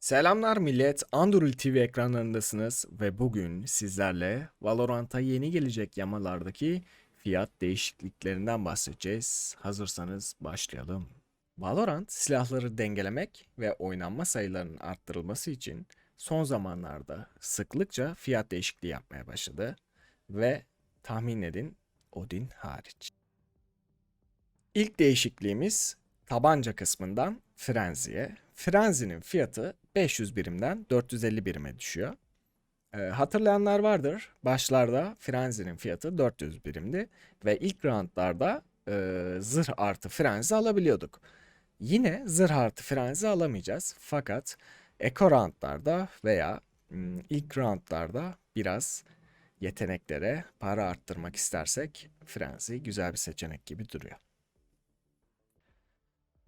Selamlar millet, Android TV ekranlarındasınız ve bugün sizlerle Valorant'a yeni gelecek yamalardaki fiyat değişikliklerinden bahsedeceğiz. Hazırsanız başlayalım. Valorant silahları dengelemek ve oynanma sayılarının arttırılması için son zamanlarda sıklıkça fiyat değişikliği yapmaya başladı ve tahmin edin Odin hariç. İlk değişikliğimiz tabanca kısmından Frenzy'ye. Frenzy'nin fiyatı 500 birimden 450 birime düşüyor. Ee, hatırlayanlar vardır. Başlarda Frenzy'nin fiyatı 400 birimdi ve ilk roundlarda e, zırh artı Frenzy alabiliyorduk. Yine zırh artı Frenzy alamayacağız. Fakat Eco roundlarda veya hmm, ilk roundlarda biraz yeteneklere para arttırmak istersek Frenzy güzel bir seçenek gibi duruyor.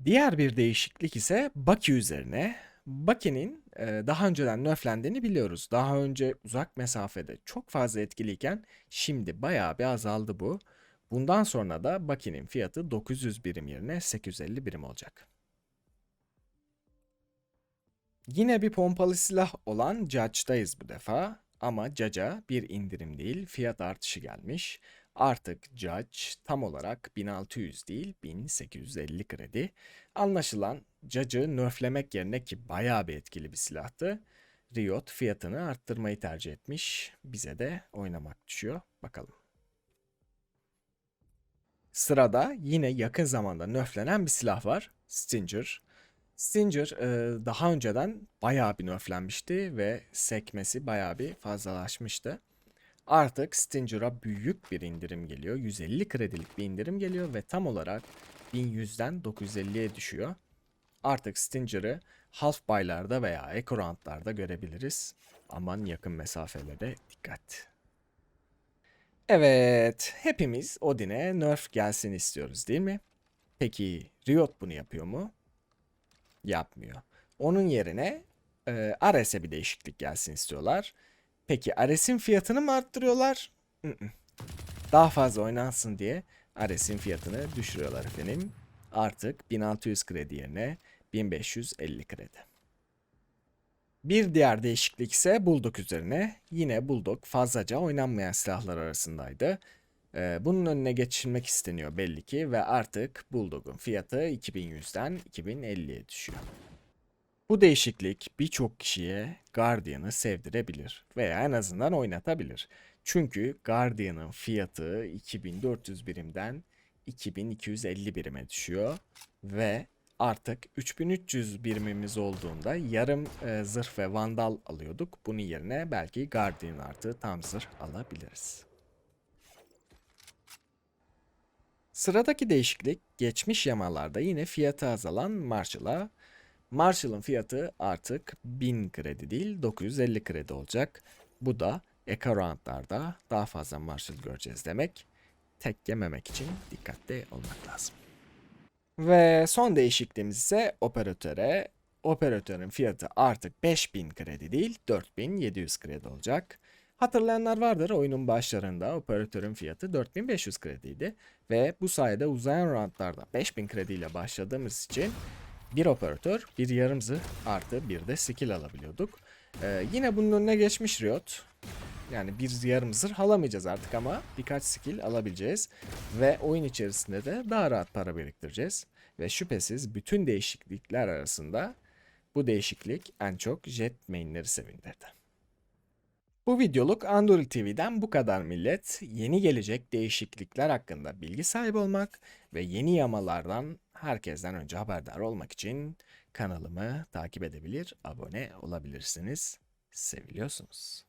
Diğer bir değişiklik ise Baki üzerine. Baki'nin e, daha önceden nerflendiğini biliyoruz. Daha önce uzak mesafede çok fazla etkiliyken şimdi bayağı bir azaldı bu. Bundan sonra da Baki'nin fiyatı 900 birim yerine 850 birim olacak. Yine bir pompalı silah olan Judge'dayız bu defa. Ama Judge'a bir indirim değil fiyat artışı gelmiş. Artık Judge tam olarak 1600 değil 1850 kredi. Anlaşılan Judge'ı nerflemek yerine ki bayağı bir etkili bir silahtı. Riot fiyatını arttırmayı tercih etmiş. Bize de oynamak düşüyor. Bakalım. Sırada yine yakın zamanda nerflenen bir silah var. Stinger. Stinger e, daha önceden bayağı bir nerflenmişti ve sekmesi bayağı bir fazlalaşmıştı. Artık Stinger'a büyük bir indirim geliyor. 150 kredilik bir indirim geliyor ve tam olarak 1100'den 950'ye düşüyor. Artık Stinger'ı half buy'larda veya eco round'larda görebiliriz. Aman yakın mesafelere dikkat. Evet, hepimiz Odin'e nerf gelsin istiyoruz değil mi? Peki Riot bunu yapıyor mu? Yapmıyor. Onun yerine e, Ares'e bir değişiklik gelsin istiyorlar. Peki Ares'in fiyatını mı arttırıyorlar? Daha fazla oynansın diye Ares'in fiyatını düşürüyorlar efendim. Artık 1600 kredi yerine 1550 kredi. Bir diğer değişiklik ise Bulldog üzerine. Yine Bulldog fazlaca oynanmayan silahlar arasındaydı. Ee, bunun önüne geçilmek isteniyor belli ki ve artık Bulldog'un fiyatı 2100'den 2050'ye düşüyor. Bu değişiklik birçok kişiye Guardian'ı sevdirebilir veya en azından oynatabilir. Çünkü Guardian'ın fiyatı 2400 birimden 2250 birime düşüyor ve artık 3300 birimimiz olduğunda yarım e, zırh ve vandal alıyorduk. Bunun yerine belki Guardian artı tam zırh alabiliriz. Sıradaki değişiklik geçmiş yamalarda yine fiyatı azalan Marshall'a Marshall'ın fiyatı artık 1000 kredi değil 950 kredi olacak. Bu da Eco Round'larda daha fazla Marshall göreceğiz demek. Tek yememek için dikkatli olmak lazım. Ve son değişikliğimiz ise operatöre. Operatörün fiyatı artık 5000 kredi değil 4700 kredi olacak. Hatırlayanlar vardır oyunun başlarında operatörün fiyatı 4500 krediydi ve bu sayede uzayan roundlarda 5000 krediyle başladığımız için bir operatör, bir yarım zırh artı bir de skill alabiliyorduk. Ee, yine bunun önüne geçmiş Riot. Yani bir yarım zırh alamayacağız artık ama birkaç skill alabileceğiz. Ve oyun içerisinde de daha rahat para biriktireceğiz. Ve şüphesiz bütün değişiklikler arasında bu değişiklik en çok jet mainleri sevindirdi. Bu videoluk Android TV'den bu kadar millet. Yeni gelecek değişiklikler hakkında bilgi sahibi olmak ve yeni yamalardan herkesten önce haberdar olmak için kanalımı takip edebilir, abone olabilirsiniz. Seviliyorsunuz.